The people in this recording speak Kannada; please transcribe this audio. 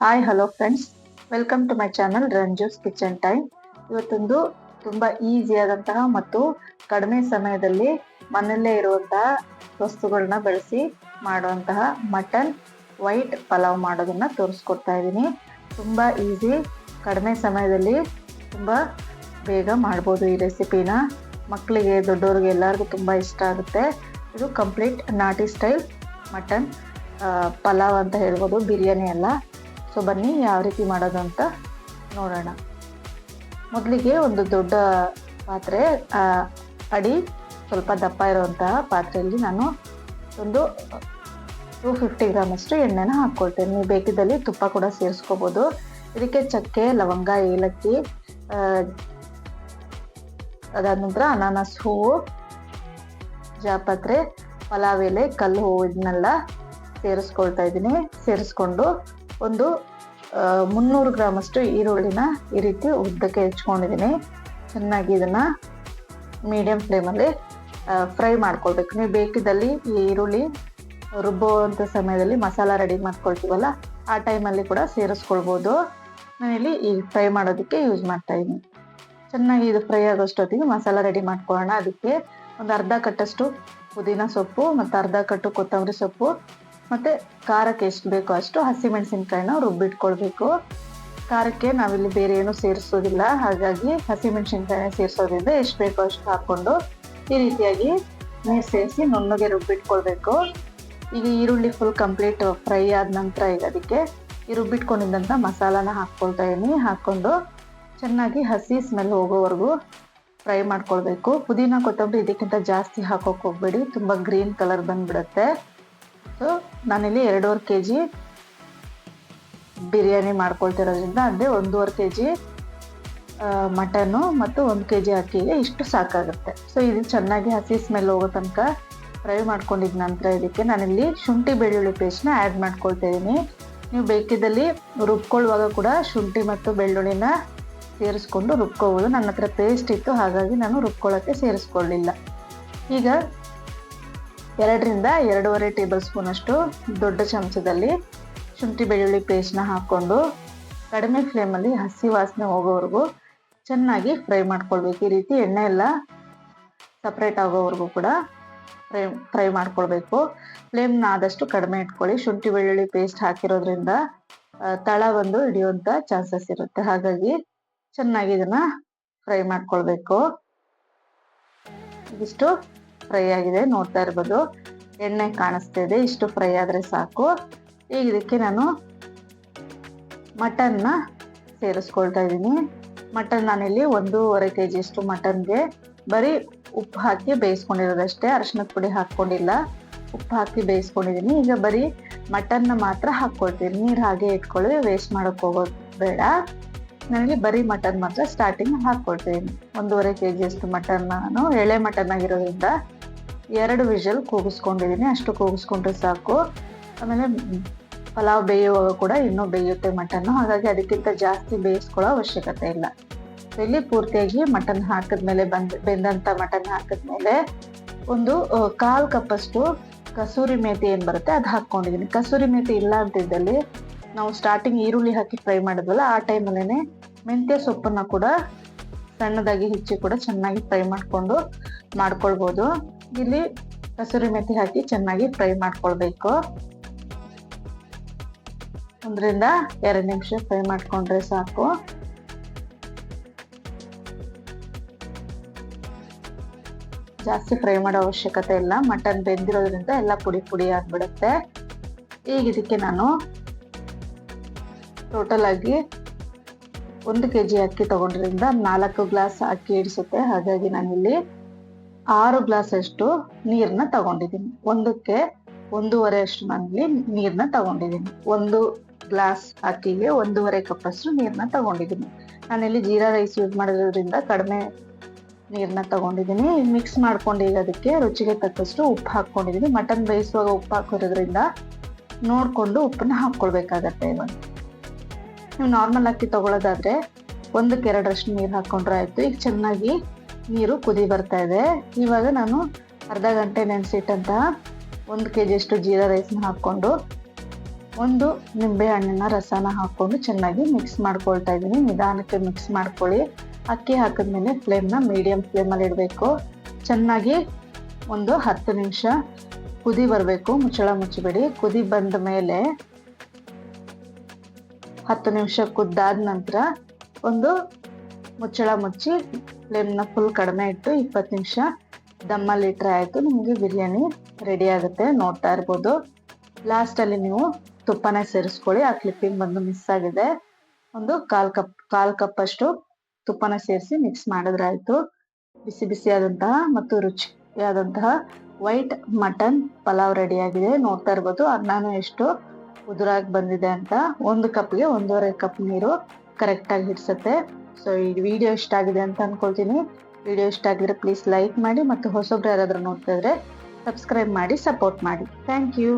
Hi hello friends welcome to my channel Ranju's kitchen time ಇವತ್ತೊಂದು ತುಂಬ ಈಸಿಯಾದಂತಹ ಮತ್ತು ಕಡಿಮೆ ಸಮಯದಲ್ಲಿ ಮನೆಯಲ್ಲೇ ಇರುವಂತಹ ವಸ್ತುಗಳನ್ನ ಬಳಸಿ ಮಾಡುವಂತಹ ಮಟನ್ ವೈಟ್ ಪಲಾವ್ ಮಾಡೋದನ್ನ ತೋರಿಸ್ಕೊಡ್ತಾ ಇದ್ದೀನಿ. ತುಂಬ ಈಸಿ ಕಡಿಮೆ ಸಮಯದಲ್ಲಿ ತುಂಬ ಬೇಗ ಮಾಡ್ಬೋದು ಈ ರೆಸಿಪಿನ ಮಕ್ಕಳಿಗೆ ದೊಡ್ಡವ್ರಿಗೆ ಎಲ್ಲರಿಗೂ ತುಂಬ ಇಷ್ಟ ಆಗುತ್ತೆ. ಇದು ಕಂಪ್ಲೀಟ್ ನಾಟಿ ಸ್ಟೈಲ್ ಮಟನ್ ಪಲಾವ್ ಅಂತ ಹೇಳ್ಬೋದು, ಬಿರಿಯಾನಿ ಅಲ್ಲ. ಸೊ ಬನ್ನಿ, ಯಾವ ರೀತಿ ಮಾಡೋದು ಅಂತ ನೋಡೋಣ. ಮೊದಲಿಗೆ ಒಂದು ದೊಡ್ಡ ಪಾತ್ರೆ ಅಡಿ, ಸ್ವಲ್ಪ ದಪ್ಪ ಇರುವಂತಹ ಪಾತ್ರೆಯಲ್ಲಿ ನಾನು ಒಂದು ಟೂ ಫಿಫ್ಟಿ ಗ್ರಾಮ್ ಅಷ್ಟು ಎಣ್ಣೆನ ಹಾಕ್ಕೊಳ್ತೇನೆ. ನೀವು ಬೇಕಿದ್ದಲ್ಲಿ ತುಪ್ಪ ಕೂಡ ಸೇರಿಸ್ಕೋಬೋದು. ಇದಕ್ಕೆ ಚಕ್ಕೆ, ಲವಂಗ, ಏಲಕ್ಕಿ ಅದಾದ ನಂತರ ಅನಾನಸ್ ಹೂವು, ಜಾಪತ್ರೆ, ಪಲಾವ್ ಎಲೆ, ಕಲ್ಲು ಹೂವು ಇದನ್ನೆಲ್ಲ ಸೇರಿಸ್ಕೊಳ್ತಾ ಇದ್ದೀನಿ. ಸೇರಿಸ್ಕೊಂಡು ಒಂದು ಮುನ್ನೂರು ಗ್ರಾಮಷ್ಟು ಈರುಳ್ಳಿನ ಈ ರೀತಿ ಉದ್ದಕ್ಕೆ ಹೆಚ್ಕೊಂಡಿದ್ದೀನಿ. ಚೆನ್ನಾಗಿ ಇದನ್ನು ಮೀಡಿಯಮ್ ಫ್ಲೇಮಲ್ಲಿ ಫ್ರೈ ಮಾಡ್ಕೊಳ್ಬೇಕು. ನೀವು ಬೇಕಿದ್ದಲ್ಲಿ ಈ ಈರುಳ್ಳಿ ರುಬ್ಬುವಂಥ ಸಮಯದಲ್ಲಿ ಮಸಾಲ ರೆಡಿ ಮಾಡ್ಕೊಳ್ತೀವಲ್ಲ, ಆ ಟೈಮಲ್ಲಿ ಕೂಡ ಸೇರಿಸ್ಕೊಳ್ಬೋದು. ನಾನಿಲ್ಲಿ ಈ ಫ್ರೈ ಮಾಡೋದಕ್ಕೆ ಯೂಸ್ ಮಾಡ್ತಾ ಇದ್ದೀನಿ. ಚೆನ್ನಾಗಿ ಇದು ಫ್ರೈ ಆಗೋಷ್ಟೊತ್ತಿಗೆ ಮಸಾಲ ರೆಡಿ ಮಾಡ್ಕೊಳ್ಳೋಣ. ಅದಕ್ಕೆ ಒಂದು ಅರ್ಧ ಕಟ್ಟಷ್ಟು ಪುದೀನ ಸೊಪ್ಪು ಮತ್ತು ಅರ್ಧ ಕಟ್ಟು ಕೊತ್ತಂಬರಿ ಸೊಪ್ಪು ಮತ್ತು ಖಾರಕ್ಕೆ ಎಷ್ಟು ಬೇಕೋ ಅಷ್ಟು ಹಸಿಮೆಣಸಿನ್ಕಾಯಿನ ರುಬ್ಬಿಟ್ಕೊಳ್ಬೇಕು. ಖಾರಕ್ಕೆ ನಾವಿಲ್ಲಿ ಬೇರೆ ಏನು ಸೇರಿಸೋದಿಲ್ಲ. ಹಾಗಾಗಿ ಹಸಿಮೆಣಸಿನ್ಕಾಯಿನ ಸೇರಿಸೋದ್ರಿಂದ ಎಷ್ಟು ಬೇಕೋ ಅಷ್ಟು ಹಾಕ್ಕೊಂಡು ಈ ರೀತಿಯಾಗಿ ನೀರು ಸೇರಿಸಿ ನುಣ್ಣಗೆ ರುಬ್ಬಿಟ್ಕೊಳ್ಬೇಕು. ಈಗ ಈರುಳ್ಳಿ ಫುಲ್ ಕಂಪ್ಲೀಟ್ ಫ್ರೈ ಆದ ನಂತರ ಈಗ ಅದಕ್ಕೆ ಈ ರುಬ್ಬಿಟ್ಕೊಂಡಿದ್ದಂಥ ಮಸಾಲಾನ ಹಾಕ್ಕೊಳ್ತಾ ಇದೀನಿ. ಹಾಕ್ಕೊಂಡು ಚೆನ್ನಾಗಿ ಹಸಿ ಸ್ಮೆಲ್ ಹೋಗೋವರೆಗೂ ಫ್ರೈ ಮಾಡ್ಕೊಳ್ಬೇಕು. ಪುದೀನ, ಕೊತ್ತಂಬರಿ ಇದಕ್ಕಿಂತ ಜಾಸ್ತಿ ಹಾಕೋಕೆ ಹೋಗ್ಬೇಡಿ. ತುಂಬ ಗ್ರೀನ್ ಕಲರ್ ಬಂದ್ಬಿಡುತ್ತೆ. ನಾನಿಲ್ಲಿ ಎರಡೂವರೆ ಕೆ ಜಿ ಬಿರಿಯಾನಿ ಮಾಡ್ಕೊಳ್ತಿರೋದ್ರಿಂದ ಅಂದರೆ ಒಂದೂವರೆ ಕೆ ಜಿ ಮಟನ್ನು ಮತ್ತು ಒಂದು ಕೆ ಜಿ ಅಕ್ಕಿಗೆ ಇಷ್ಟು ಸಾಕಾಗುತ್ತೆ. ಸೊ ಇದು ಚೆನ್ನಾಗಿ ಹಸಿ ಸ್ಮೆಲ್ ಹೋಗೋ ತನಕ ಫ್ರೈ ಮಾಡ್ಕೊಂಡಿದ ನಂತರ ಇದಕ್ಕೆ ನಾನಿಲ್ಲಿ ಶುಂಠಿ ಬೆಳ್ಳುಳ್ಳಿ ಪೇಸ್ಟ್ನ ಆ್ಯಡ್ ಮಾಡ್ಕೊಳ್ತಿದ್ದೀನಿ. ನೀವು ಬೇಕಿದ್ದಲ್ಲಿ ರುಬ್ಕೊಳ್ಳುವಾಗ ಕೂಡ ಶುಂಠಿ ಮತ್ತು ಬೆಳ್ಳುಳ್ಳಿನ ಸೇರಿಸ್ಕೊಂಡು ರುಬ್ಕೋಬೋದು. ನನ್ನ ಹತ್ರ ಪೇಸ್ಟ್ ಇತ್ತು, ಹಾಗಾಗಿ ನಾನು ರುಬ್ಕೊಳ್ಳೋಕ್ಕೆ ಸೇರಿಸ್ಕೊಳ್ಳಿಲ್ಲ. ಈಗ ಎರಡರಿಂದ ಎರಡೂವರೆ ಟೇಬಲ್ ಸ್ಪೂನಷ್ಟು ದೊಡ್ಡ ಚಮಚದಲ್ಲಿ ಶುಂಠಿ ಬೆಳ್ಳುಳ್ಳಿ ಪೇಸ್ಟ್ನ ಹಾಕ್ಕೊಂಡು ಕಡಿಮೆ ಫ್ಲೇಮಲ್ಲಿ ಹಸಿ ವಾಸನೆ ಹೋಗೋವರೆಗೂ ಚೆನ್ನಾಗಿ ಫ್ರೈ ಮಾಡ್ಕೊಳ್ಬೇಕು. ಈ ರೀತಿ ಎಣ್ಣೆ ಎಲ್ಲ ಸಪ್ರೇಟ್ ಆಗೋವರೆಗೂ ಕೂಡ ಫ್ರೈ ಫ್ರೈ ಮಾಡ್ಕೊಳ್ಬೇಕು. ಫ್ಲೇಮ್ನ ಆದಷ್ಟು ಕಡಿಮೆ ಇಟ್ಕೊಳ್ಳಿ. ಶುಂಠಿ ಬೆಳ್ಳುಳ್ಳಿ ಪೇಸ್ಟ್ ಹಾಕಿರೋದ್ರಿಂದ ತಳ ಬಂದು ಹಿಡಿಯುವಂಥ ಚಾನ್ಸಸ್ ಇರುತ್ತೆ. ಹಾಗಾಗಿ ಚೆನ್ನಾಗಿ ಇದನ್ನು ಫ್ರೈ ಮಾಡ್ಕೊಳ್ಬೇಕು. ಇದಿಷ್ಟು. ಫ್ರೈ ಆಗಿದೆ, ನೋಡ್ತಾ ಇರ್ಬೋದು. ಎಣ್ಣೆ ಕಾಣಿಸ್ತಾ ಇದೆ, ಇಷ್ಟು ಫ್ರೈ ಆದರೆ ಸಾಕು. ಈಗ ಇದಕ್ಕೆ ನಾನು ಮಟನ್ನ ಸೇರಿಸ್ಕೊಳ್ತಾ ಇದ್ದೀನಿ. ಮಟನ್ ನಾನಿಲ್ಲಿ ಒಂದೂವರೆ ಕೆ ಜಿಯಷ್ಟು ಮಟನ್ಗೆ. ಬರೀ ಉಪ್ಪು ಹಾಕಿ ಬೇಯಿಸ್ಕೊಂಡಿರೋದಷ್ಟೇ ಅರಶಿನದ ಪುಡಿ ಹಾಕ್ಕೊಂಡಿಲ್ಲ. ಉಪ್ಪು ಹಾಕಿ ಬೇಯಿಸ್ಕೊಂಡಿದ್ದೀನಿ ಈಗ ಬರೀ ಮಟನ್ನ ಮಾತ್ರ ಹಾಕ್ಕೊಳ್ತೀನಿ. ನೀರು ಹಾಗೆ ಇಟ್ಕೊಳ್ಳಿ ವೇಸ್ಟ್ ಮಾಡೋಕ್ಕೆ ಹೋಗೋದು ಬೇಡ. ನನಗೆ ಬರೀ ಮಟನ್ ಮಾತ್ರ ಸ್ಟಾರ್ಟಿಂಗ್ ಹಾಕ್ಕೊಳ್ತೀನಿ ಒಂದೂವರೆ ಕೆ ಜಿಯಷ್ಟು ಮಟನ್ ನಾನು. ಎಳೆ ಮಟನ್ ಆಗಿರೋದ್ರಿಂದ ಎರಡು ವಿಷಲ್ ಕೂಗಿಸ್ಕೊಂಡಿದ್ದೀನಿ ಅಷ್ಟು ಕೂಗಿಸ್ಕೊಂಡ್ರೆ ಸಾಕು. ಆಮೇಲೆ ಪಲಾವ್ ಬೇಯುವಾಗ ಕೂಡ ಇನ್ನೂ ಬೇಯುತ್ತೆ ಮಟನ್ನು. ಹಾಗಾಗಿ ಅದಕ್ಕಿಂತ ಜಾಸ್ತಿ ಬೇಯಿಸ್ಕೊಳ್ಳೋ ಅವಶ್ಯಕತೆ ಇಲ್ಲ. ಇಲ್ಲಿ ಪೂರ್ತಿಯಾಗಿ ಮಟನ್ ಹಾಕಿದ್ಮೇಲೆ ಬಂದ್ ಬೆಂದಂಥ ಮಟನ್ ಹಾಕಿದ್ಮೇಲೆ ಒಂದು ಕಾಲ್ ಕಪ್ಪಷ್ಟು ಕಸೂರಿ ಮೇತಿ ಏನು ಬರುತ್ತೆ ಅದು ಹಾಕ್ಕೊಂಡಿದ್ದೀನಿ ಕಸೂರಿ ಮೇತಿ ಇಲ್ಲ ಅಂತಿದ್ದಲ್ಲಿ ನಾವು ಸ್ಟಾರ್ಟಿಂಗ್ ಈರುಳ್ಳಿ ಹಾಕಿ ಫ್ರೈ ಮಾಡಿದ್ವಲ್ಲ, ಆ ಟೈಮಲ್ಲೇ ಮೆಂತ್ಯ ಸೊಪ್ಪನ್ನ ಕೂಡ ಸಣ್ಣದಾಗಿ ಹೆಚ್ಚಿ ಕೂಡ ಚೆನ್ನಾಗಿ ಫ್ರೈ ಮಾಡಿಕೊಂಡು ಮಾಡ್ಕೊಳ್ಬೋದು. ಇಲ್ಲಿ ಕಸೂರಿ ಮೆಥಿ ಹಾಕಿ ಚೆನ್ನಾಗಿ ಫ್ರೈ ಮಾಡ್ಕೊಳ್ಬೇಕು. ಒಂದರಿಂದ ಎರಡು ನಿಮಿಷ ಫ್ರೈ ಮಾಡ್ಕೊಂಡ್ರೆ ಸಾಕು. ಜಾಸ್ತಿ ಫ್ರೈ ಮಾಡೋ ಅವಶ್ಯಕತೆ ಇಲ್ಲ. ಮಟನ್ ಬೆಂದಿರೋದ್ರಿಂದ ಎಲ್ಲ ಪುಡಿ ಪುಡಿ ಆಗ್ಬಿಡುತ್ತೆ. ಈಗ ಇದಕ್ಕೆ ನಾನು ಟೋಟಲ್ ಆಗಿ ಒಂದು ಕೆ ಜಿ ಅಕ್ಕಿ ತಗೊಂಡ್ರಿಂದ ನಾಲ್ಕು ಗ್ಲಾಸ್ ಅಕ್ಕಿ ಹಿಡಿಸುತ್ತೆ. ಹಾಗಾಗಿ ನಾನಿಲ್ಲಿ ಆರು ಗ್ಲಾಸ್ ಅಷ್ಟು ನೀರನ್ನ ತಗೊಂಡಿದ್ದೀನಿ. ಒಂದಕ್ಕೆ ಒಂದೂವರೆ ಅಷ್ಟು ನಾನಿಲ್ಲಿ ನೀರನ್ನ ತಗೊಂಡಿದ್ದೀನಿ. ಒಂದು ಗ್ಲಾಸ್ ಅಕ್ಕಿಗೆ ಒಂದೂವರೆ ಕಪ್ ಅಷ್ಟು ನೀರನ್ನ ತಗೊಂಡಿದ್ದೀನಿ. ನಾನಿಲ್ಲಿ ಜೀರಾ ರೈಸ್ ಯೂಸ್ ಮಾಡಿರೋದ್ರಿಂದ ಕಡಿಮೆ ನೀರನ್ನ ತಗೊಂಡಿದ್ದೀನಿ. ಮಿಕ್ಸ್ ಮಾಡ್ಕೊಂಡು ಈಗ ಅದಕ್ಕೆ ರುಚಿಗೆ ತಕ್ಕಷ್ಟು ಉಪ್ಪು ಹಾಕ್ಕೊಂಡಿದ್ದೀನಿ. ಮಟನ್ ಬೇಯಿಸುವಾಗ ಉಪ್ಪು ಹಾಕೋದ್ರಿಂದ ನೋಡಿಕೊಂಡು ಉಪ್ಪನ್ನ ಹಾಕ್ಕೊಳ್ಬೇಕಾಗತ್ತೆ ಇವಾಗ. ನೀವು ನಾರ್ಮಲ್ ಅಕ್ಕಿ ತಗೊಳ್ಳೋದಾದ್ರೆ ಒಂದಕ್ಕೆ ಎರಡರಷ್ಟು ನೀರು ಹಾಕ್ಕೊಂಡ್ರೆ ಆಯ್ತು. ಈಗ ಚೆನ್ನಾಗಿ ನೀರು ಕುದಿ ಬರ್ತಾ ಇದೆ. ಇವಾಗ ನಾನು ಅರ್ಧ ಗಂಟೆ ನೆನೆಸಿಟ್ಟಂತಹ ಒಂದು ಕೆ ಜಿಯಷ್ಟು ಜೀರಾ ರೈಸ್ನ ಹಾಕ್ಕೊಂಡು ಒಂದು ನಿಂಬೆ ಹಣ್ಣಿನ ರಸನ ಹಾಕ್ಕೊಂಡು ಚೆನ್ನಾಗಿ ಮಿಕ್ಸ್ ಮಾಡ್ಕೊಳ್ತಾ ಇದ್ದೀನಿ. ನಿಧಾನಕ್ಕೆ ಮಿಕ್ಸ್ ಮಾಡ್ಕೊಳ್ಳಿ. ಅಕ್ಕಿ ಹಾಕಿದ್ಮೇಲೆ ಫ್ಲೇಮ್ನ ಮೀಡಿಯಂ ಫ್ಲೇಮಲ್ಲಿ ಇಡಬೇಕು. ಚೆನ್ನಾಗಿ ಒಂದು ಹತ್ತು ನಿಮಿಷ ಕುದಿ ಬರಬೇಕು. ಮುಚ್ಚಳ ಮುಚ್ಚಬೇಡಿ. ಕುದಿ ಬಂದ ಮೇಲೆ ಹತ್ತು ನಿಮಿಷ ಕುದ್ದಾದ ನಂತರ ಒಂದು ಮುಚ್ಚಳ ಮುಚ್ಚಿ ಫ್ಲೇಮ್ನ ಫುಲ್ ಕಡಿಮೆ ಇಟ್ಟು ಇಪ್ಪತ್ತು ನಿಮಿಷ ದಮ್ಮಲ್ಲಿ ಇಟ್ಟರೆ ಆಯಿತು, ನಿಮಗೆ ಬಿರಿಯಾನಿ ರೆಡಿ ಆಗುತ್ತೆ, ನೋಡ್ತಾ ಇರ್ಬೋದು. ಲಾಸ್ಟಲ್ಲಿ ನೀವು ತುಪ್ಪನ ಸೇರಿಸ್ಕೊಳ್ಳಿ, ಆ ಕ್ಲಿಪ್ಪಿಂಗ್ ಬಂದು ಮಿಸ್ ಆಗಿದೆ. ಒಂದು ಕಾಲ್ ಕಪ್, ಕಾಲು ಕಪ್ ಅಷ್ಟು ತುಪ್ಪನ ಸೇರಿಸಿ ಮಿಕ್ಸ್ ಮಾಡಿದ್ರೆ ಆಯಿತು ಬಿಸಿ ಬಿಸಿಯಾದಂತಹ ಮತ್ತು ರುಚಿಯಾದಂತಹ ವೈಟ್ ಮಟನ್ ಪಲಾವ್ ರೆಡಿ ಆಗಿದೆ, ನೋಡ್ತಾ ಇರ್ಬೋದು. ಅನ್ನನೂ ಎಷ್ಟು ಉದುರಾಗಿ ಬಂದಿದೆ ಅಂತ ಒಂದು ಕಪ್ಗೆ ಒಂದೂವರೆ ಕಪ್ ನೀರು ಕರೆಕ್ಟಾಗಿ ಹಿಡ್ಸುತ್ತೆ. ಸೊ ಈ ವಿಡಿಯೋ ಇಷ್ಟ ಆಗಿದೆ ಅಂತ ಅನ್ಕೊಳ್ತೀನಿ. ವಿಡಿಯೋ ಇಷ್ಟ ಆಗಿದ್ರೆ ಪ್ಲೀಸ್ ಲೈಕ್ ಮಾಡಿ ಮತ್ತು ಹೊಸಬ್ರು ಯಾರಾದ್ರೂ ನೋಡ್ತಾ ಇದ್ರೆ ಸಬ್ಸ್ಕ್ರೈಬ್ ಮಾಡಿ ಸಪೋರ್ಟ್ ಮಾಡಿ. Thank you